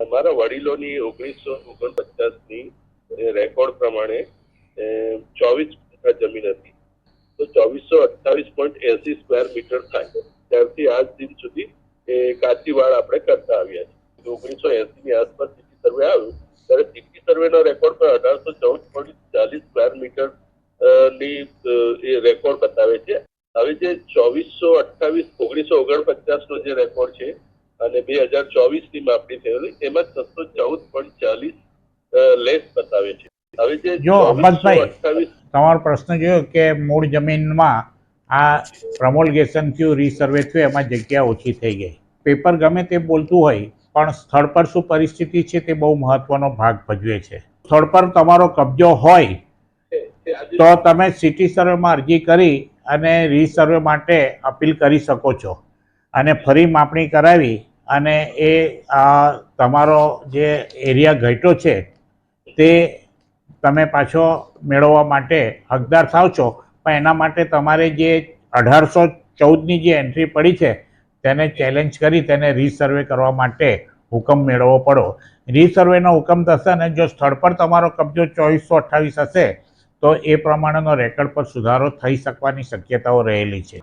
અમારા વડીલોની ઓગણીસો ઓગણપચાસની રેકોર્ડ પ્રમાણે ચોવીસ જમીન હતી. તો ચોવીસો અઠ્ઠાવીસ પોઈન્ટ એસી સ્ક્વેર મીટર થાય. ત્યારથી આજ દિન સુધી એ કાચીવાડ આપણે કરતા આવ્યા છીએ. ઓગણીસો એસી ની આસપાસ સિટી સર્વે આવ્યું, ત્યારે સિટી સર્વેનો રેકોર્ડ પર અઢારસો ચૌદ પોઈન્ટ ચાલીસ સ્ક્વેર મીટરની એ રેકોર્ડ બતાવે છે. હવે જે ચોવીસો અઠ્ઠાવીસ, ઓગણીસો ઓગણપચાસ નો જે રેકોર્ડ છે અને બે હજાર ચોવીસની માપણી થયેલી એમાં છસો ચૌદ પોઈન્ટ ચાલીસ લેસ બતાવે છે. હવે જે જો, અબ્બાસભાઈ. 2428 તમારો પ્રશ્ન જોયો કે મૂળ જમીનમાં આ પ્રમોલગેશન થયું રીસર્વે થયું એમાં જગ્યા ઓછી થઈ ગઈ. પેપર ગમે તે બોલતું હોય પણ સ્થળ પર શું પરિસ્થિતિ છે તે બહુ મહત્વનો ભાગ ભજવે છે. સ્થળ પર તમારો કબજો હોય તો તમે સિટી સર્વેમાં અરજી કરી અને રીસર્વે માટે અપીલ કરી શકો છો. અને ફરી માપણી કરાવી અને એ આ, તમારો જે એરિયા ઘટ્યો છે તે તમે પાછો મેળવવા માટે હકદાર થાવ છો. પણ એના માટે તમારે જે અઢારસો ચૌદની જે એન્ટ્રી પડી છે તેને ચેલેન્જ કરી તેને રીસર્વે કરવા માટે હુકમ મેળવવો પડો રીસર્વેનો હુકમ થશે અને જો સ્થળ પર તમારો કબજો ચોવીસો અઠ્ઠાવીસ હશે તો એ પ્રમાણેનો રેકર્ડ પર સુધારો થઈ શકવાની શક્યતાઓ રહેલી છે.